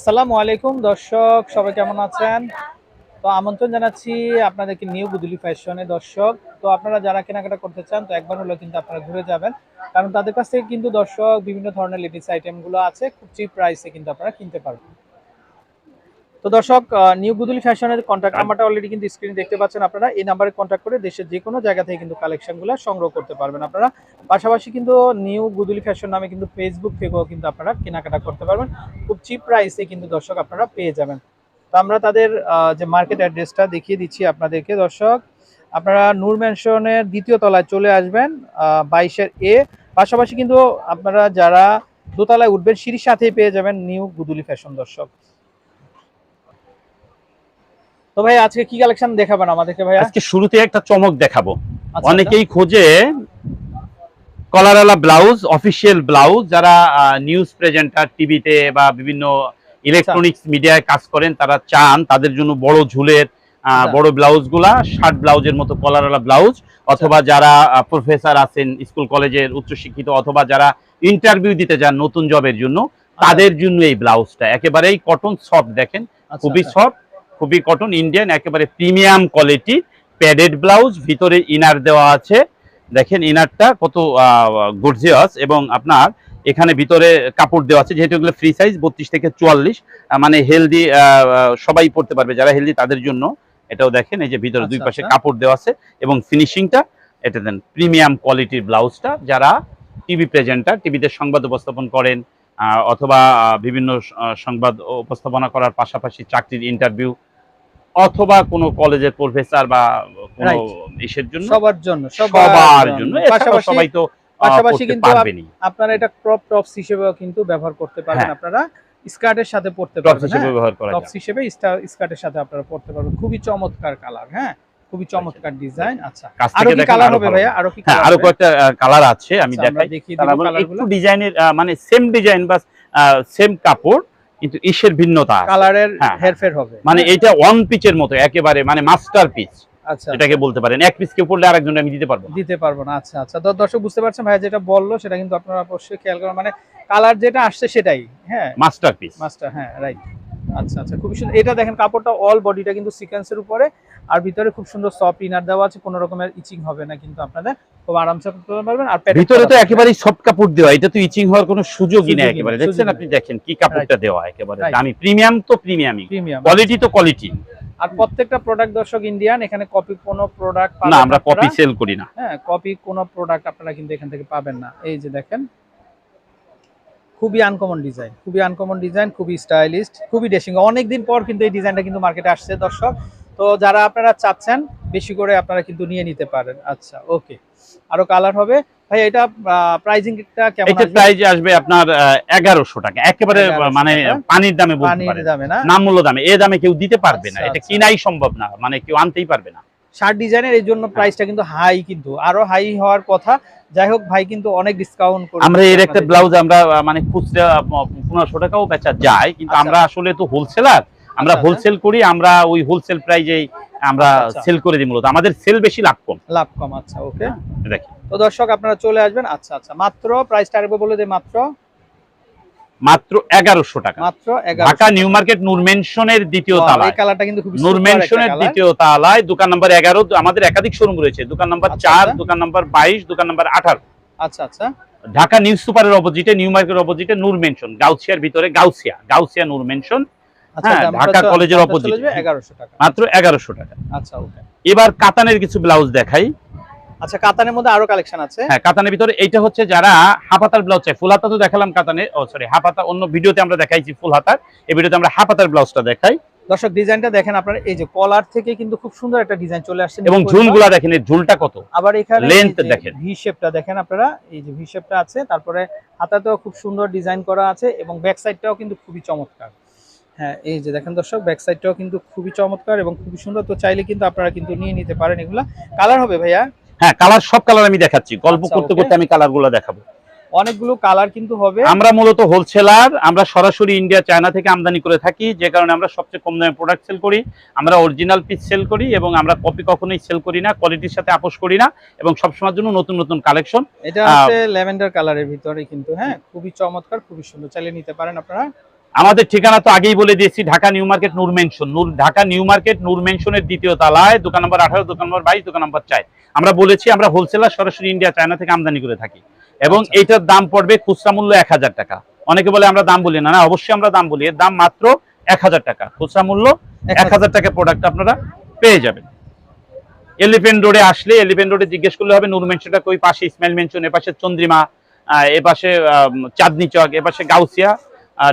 আসসালামু আলাইকুম, দর্শক, সবাই কেমন আছেন? তো আমন্ত্রণ জানাচ্ছি আপনাদেরকে নিউ গুদুলি ফ্যাশনে, দর্শক। তো আপনারা যারা কেনাকাটা করতে চান, তো একবার হলেও কিন্তু আপনারা ঘুরে যাবেন। কারণ তাদের কাছ থেকে কিন্তু দর্শক বিভিন্ন ধরনের লেডিস আইটেমগুলো আছে, খুব চিপ প্রাইসে কিন্তু আপনারা কিনতে পারবেন। তো দর্শক নিউ গুদুলি ফ্যাশনের কন্ট্যাক্ট নাম্বারটা অলরেডি কিন্তু স্ক্রিনে দেখতে পাচ্ছেন আপনারা। এই নাম্বারে কন্ট্যাক্ট করে দেশের যে কোনো জায়গা থেকে কিন্তু কালেকশনগুলো সংগ্রহ করতে পারবেন আপনারা। পাশাপাশি কিন্তু নিউ বুদুলি ফ্যাশন নামে কিন্তু ফেসবুক থেকেও কিন্তু আপনারা কেনাকাটা করতে পারবেন। খুব চিপ প্রাইসে কিন্তু দর্শক আপনারা পেয়ে যাবেন। তো আমরা তাদের যে মার্কেট অ্যাড্রেসটা দেখিয়ে দিচ্ছি আপনাদেরকে। দর্শক আপনারা নূর ম্যানশনের দ্বিতীয় তলায় চলে আসবেন বাইশের এ পাশাপাশি কিন্তু আপনারা যারা দোতলায় উঠবেন সিঁড়ির সাথেই পেয়ে যাবেন নিউ গুদুলি ফ্যাশন দর্শক। তো ভাই আজকে কি কালেকশন দেখাবেন আমাদেরকে ভাইয়া? আজকে শুরুতে একটা চমক দেখাবো। আচ্ছা, অনেকেই খোঁজে কলারওয়ালা ব্লাউজ অফিসিয়াল ব্লাউজ। যারা নিউজ প্রেজেন্টার টিভিতে বা বিভিন্ন ইলেকট্রনিক্স মিডিয়ায় কাজ করেন তারা চান তাদের জন্য বড় ঝুলের আচ্ছা। বড় ব্লাউজগুলা শার্ট ব্লাউজের মতো কলারওয়ালা ব্লাউজ। অথবা যারা প্রফেসর আছেন স্কুল কলেজের উচ্চশিক্ষিত অথবা যারা ইন্টারভিউ দিতে যান নতুন জবের জন্য তাদের জন্য এই ব্লাউজটা। একেবারেই কটন সফট দেখেন? আচ্ছা, খুবই আচ্ছা। সফট খুবই কটন ইন্ডিয়ান একেবারে প্রিমিয়াম কোয়ালিটি প্যাডেড ব্লাউজ ভিতরে ইনার দেওয়া আছে। দেখেন ইনারটা কত গর্জিয়াস এবং আপনার এখানে ভিতরে কাপড় দেওয়া আছে যেহেতু এগুলো ফ্রি সাইজ বত্রিশ থেকে চুয়াল্লিশ মানে হেলদি সবাই পড়তে পারবে যারা হেলদি তাদের জন্য। এটাও দেখেন এই যে ভিতরে দুই আচ্ছা, পাশে আচ্ছা। কাপড় দেওয়া আছে এবং ফিনিশিংটা এটা দেন প্রিমিয়াম কোয়ালিটির ব্লাউজটা যারা টিভি প্রেজেন্টার টিভিতে সংবাদ উপস্থাপন করেন অথবা বিভিন্ন সংবাদ উপস্থাপনা করার পাশাপাশি চাকরির ইন্টারভিউ অথবা কোনো কলেজের প্রফেসর বা কোনো. ইসের জন্য? সবার জন্য সবার জন্য। সবাই তো পাশাপাশি কিন্তু আপনারা এটা ক্রপ টপস হিসেবেও কিন্তু ব্যবহার করতে পারবেন। হ্যাঁ। আপনারা স্কার্টের সাথে পড়তে পারবেন হ্যাঁ? টপস হিসেবে স্কার্টের সাথে আপনারা পড়তে পারবেন। খুবই চমৎকার কালার হ্যাঁ? খুবই চমৎকার ডিজাইন আচ্ছা। আরও কি কালার হবে ভাইয়া। আরও কি হ্যাঁ আরও কয়েকটা কালার আছে আমি আচ্ছা, দেখাই। একটু ডিজাইনের মানে সেম ডিজাইন বা সেম কাপড় কিন্তু ইসের ভিন্নতা। কালারের হ্যাঁ। হেরফের হবে। মানে হ্যাঁ? এটা ওয়ান পিচের মতো একেবারে মানে মাস্টার পিচ আচ্ছা। এটাকে বলতে পারেন। এক পিস কেউ পড়লে আরেকজন আমি দিতে পারব দিতে পারব না আচ্ছা আচ্ছা। দর্শক বুঝতে পারছেন ভাই যেটা বলল সেটা কিন্তু আপনারা অবশ্যই খেয়াল করেন। মানে কালার যেটা আসছে সেটাই হ্যাঁ। মাস্টার পিস মাস্টার হ্যাঁ রাইট আচ্ছা আচ্ছা খুবই সুন্দর। এটা দেখেন কাপড়টা অল বডিটা কিন্তু সিকোয়েন্সের উপরে। আর ভিতরে খুব সুন্দর সফট ইনার দেওয়া আছে কোনো রকমের ইচিং হবে না কিন্তু আপনাদের। খুব আরামসে করতে পারবেন। আর ভিতরে তো করা একেবারেই সফট কাপড় দেওয়া এটা তো ইচিং হওয়ার কোনো সুযোগই নেই একেবারে। দেখছেন আপনি দেখেন কি কাপড়টা দেওয়া একেবারে দামি। প্রিমিয়াম তো প্রিমিয়ামই প্রিমিয়াম কোয়ালিটি তো কোয়ালিটি আর প্রত্যেকটা প্রোডাক্ট দর্শক ইন্ডিয়ান এখানে কপি কোনো প্রোডাক্ট না আমরা কপি সেল করি না। হ্যাঁ কপি কোনো প্রোডাক্ট আপনারা কিন্তু এখান থেকে পাবেন না। এই যে দেখেন খুবই আনকমন ডিজাইন খুবই আনকমন ডিজাইন খুবই স্টাইলিস্ট খুবই ডেসিং অনেকদিন পর কিন্তু এই ডিজাইনটা কিন্তু মার্কেটে আসছে দর্শক। তো যারা আপনারা চাচ্ছেন বেশি করে আপনারা কিন্তু নিয়ে নিতে পারেন। আচ্ছা ওকে আরও কালার হবে। ভাই এটা প্রাইজিংটা কেমন এটা প্রাইস আসবে আপনার এগারোশো টাকা। একেবারে মানে পানির দামে বলতে পারেন। দামে না? নাম মূল্য দামে। এ দামে কেউ দিতে পারবে না। আচ্ছা, এটা আচ্ছা। কিনাই সম্ভব না। মানে কেউ আনতেই পারবে না। শার্ট ডিজাইনের এই হ্যাঁ। জন্য প্রাইসটা কিন্তু হাই কিন্তু। আরও হাই হওয়ার কথা। যাই হোক ভাই কিন্তু অনেক ডিসকাউন্ট করে আমরা এর একটা। ব্লাউজ আমরা মানে খুচরা পনেরোশো টাকাও বেচা যায়। কিন্তু আচ্ছা। আমরা আসলে তো হোলসেলার আমরা আচ্ছা, হোলসেল করি আমরা ওই হোলসেল প্রাইজেই আমরা আচ্ছা। সেল করে দিই মূলত। আমাদের সেল বেশি লাভ কম। লাভ কম আচ্ছা ওকে দেখি। তো দর্শক আপনারা চলে আসবেন। আচ্ছা আচ্ছা। মাত্র প্রাইসটা আরেকবার বলে দেয় মাত্র মাত্র এগারোশো টাকা। মাত্র ঢাকা নিউ মার্কেট নূর মেনশনের দ্বিতীয় তালায়। কালারটা কিন্তু খুব নূর দ্বিতীয় তালায় দোকান নাম্বার এগারো আমাদের একাধিক শোরুম রয়েছে। দোকান নাম্বার আচ্ছা, চার আচ্ছা। দোকান নাম্বার বাইশ দোকান নাম্বার আঠারো। আচ্ছা আচ্ছা। ঢাকা নিউজ সুপারের অপোজিটে নিউ মার্কেটের অপোজিটে নূর মেনশন গাউসিয়ার ভিতরে গাউসিয়া গাউসিয়া নূর মেনশন। আচ্ছা হ্যাঁ, ঢাকা কলেজের দামটা opposite। চলে যাবে 1100 টাকা। মাত্র এগারোশো টাকা। আচ্ছা ওকে। এবার কাতানের কিছু ব্লাউজ দেখাই। আচ্ছা কাতানের মধ্যে আরও কালেকশন আছে। হ্যাঁ কাতানের ভিতরে এইটা হচ্ছে যারা হাফাতার ব্লাউজ চাই ফুল হাতা তো দেখালাম কাতানে। ও সরি হাফাতা অন্য ভিডিওতে আমরা দেখাইছি ফুল হাতার। এই ভিডিওতে আমরা হাফাতার ব্লাউজটা দেখাই। দর্শক ডিজাইনটা দেখেন আপনারা এই যে কলার থেকে কিন্তু খুব সুন্দর একটা ডিজাইন চলে আসছে। এবং ঝুলগুলা দেখেন এর ঝুলটা কত? আবার এখানে length দেখেন। ভি শেপটা দেখেন আপনারা এই যে ভি শেপটা আছে। তারপরে হাতাতেও খুব সুন্দর ডিজাইন করা আছে এবং ব্যাক সাইডটাও কিন্তু খুবই চমৎকার। হ্যাঁ এই যে দেখেন দর্শক ব্যাক সাইডটাও কিন্তু খুবই চমৎকার এবং খুবই সুন্দর। তো চাইলে কিন্তু আপনারা কিন্তু নিয়ে নিতে পারেন এগুলা। কালার হবে ভাইয়া? হ্যাঁ কালার সব কালার আমি দেখাচ্ছি। গল্প আচ্ছা, করতে করতে আমি কালারগুলো দেখাবো। অনেকগুলো কালার কিন্তু হবে। আমরা মূলত হোলসেলার আমরা সরাসরি ইন্ডিয়া চায়না থেকে আমদানি করে থাকি যে কারণে আমরা সবচেয়ে কম দামে প্রোডাক্ট সেল করি আমরা অরিজিনাল পিস সেল করি এবং আমরা কপি কখনোই সেল করি না কোয়ালিটির সাথে আপোষ করি না এবং সবসময়ের জন্য নতুন নতুন কালেকশন এটা হচ্ছে ল্যাভেন্ডার কালারের ভিতরে কিন্তু হ্যাঁ খুবই চমৎকার খুবই সুন্দর। চাইলে নিতে পারেন আপনারা। আমাদের ঠিকানা তো আগেই বলে দিয়েছি Dhaka new market Noor mansion Noor Dhaka new market Noor মেনশনের দ্বিতীয় তলায় দোকান নম্বর আঠারো দোকান নম্বর বাইশ দোকান নম্বর চার। আমরা বলেছি আমরা হোলসেলার সরাসরি ইন্ডিয়া চায়না থেকে আমদানি করে থাকি। এবং আচ্ছা। এইটার দাম পড়বে খুচরা মূল্য এক হাজার টাকা। অনেকে বলে আমরা দাম বলি না। না অবশ্যই আমরা দাম বলি। এর দাম মাত্র এক হাজার টাকা। খুচরা মূল্য এক হাজার টাকা প্রোডাক্ট আপনারা পেয়ে যাবেন। এলিফেন্ট রোডে আসলে এলিফেন্ট রোডে জিজ্ঞেস করলে হবে নূর মেনশনটা কই পাশে? ইসমাইল মেনশন এপাশে চন্দ্রিমা এপাশে চাঁদনি চক এপাশে গাউসিয়া।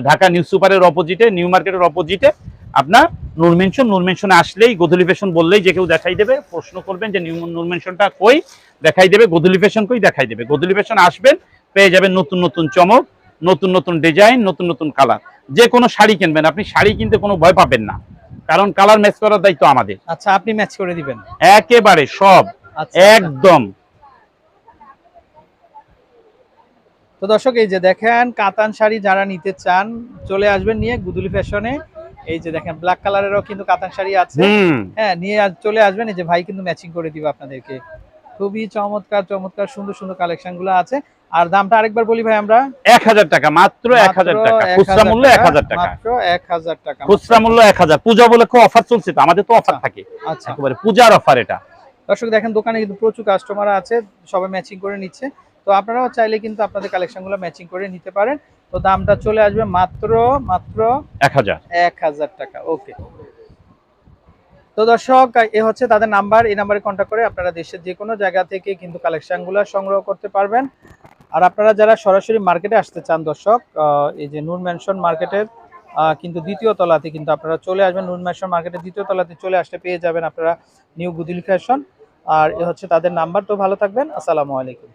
ঢাকা নিউ সুপারের অপোজিটে নিউ মার্কেটের অপোজিটে আপনার নূর মেনশন নূর মেনশনে আসলেই গোধূলি ফ্যাশন বললেই যে কেউ দেখাই দেবে। প্রশ্ন করবেন যে নিউ নূর মেনশনটা কই? দেখাই দেবে গোধূলি ফ্যাশন কই? দেখাই দেবে। গোধূলি ফ্যাশন আসবেন পেয়ে যাবেন নতুন নতুন চমক নতুন নতুন ডিজাইন নতুন নতুন কালার যে কোনো শাড়ি কিনবেন আপনি শাড়ি কিনতে কোনো ভয় পাবেন না। কারণ কালার ম্যাচ করার দায়িত্ব আমাদের। আচ্ছা আপনি ম্যাচ করে দিবেন। একেবারে সব আচ্ছা। একদম। তো দর্শক এই যে দেখেন কাতান শাড়ি যারা নিতে চান চলে আসবেন নিয়ে গুদুলি ফ্যাশনে। এই যে দেখেন ব্ল্যাক কালারেরও কিন্তু কাতান শাড়ি আছে। হ্যাঁ নিয়ে চলে আসবেন এই যে ভাই কিন্তু ম্যাচিং করে দিবে আপনাদেরকে। খুবই চমৎকার চমৎকার সুন্দর সুন্দর কালেকশনগুলো আছে। আর দামটা আরেকবার বলি ভাই আমরা। এক হাজার টাকা মাত্র এক হাজার টাকা। খুচরা মূল্য এক হাজার টাকা মাত্র এক হাজার টাকা খুচরা মূল্য এক হাজার। পূজা বলে খুব অফার চলছে তো আমাদের তো অফার আচ্ছা। থাকে। আচ্ছা। একেবারে পূজার অফার এটা। দর্শক দেখেন দোকানে কিন্তু প্রচুর কাস্টমার আছে সবাই ম্যাচিং করে নিচ্ছে। তো আপনারাও চাইলে কিন্তু আপনাদের কালেকশনগুলো ম্যাচিং করে নিতে পারেন। তো দামটা চলে আসবে মাত্র মাত্র এক হাজার। এক হাজার টাকা ওকে তো দর্শক এ হচ্ছে তাদের নাম্বার এই নাম্বারে কন্ট্যাক্ট করে আপনারা দেশের যে কোনো জায়গা থেকে কিন্তু কালেকশনগুলো সংগ্রহ করতে পারবেন। আর আপনারা যারা সরাসরি মার্কেটে আসতে চান দর্শক এই যে নূর ম্যানশন মার্কেটের কিন্তু দ্বিতীয় তলাতে কিন্তু আপনারা চলে আসবেন। নূর ম্যানশন মার্কেটের দ্বিতীয় তলাতে চলে আসতে পেয়ে যাবেন আপনারা নিউ গুদিল ফ্যাশন আর এ হচ্ছে তাদের নাম্বার তো ভালো থাকবেন। আসসালামু আলাইকুম।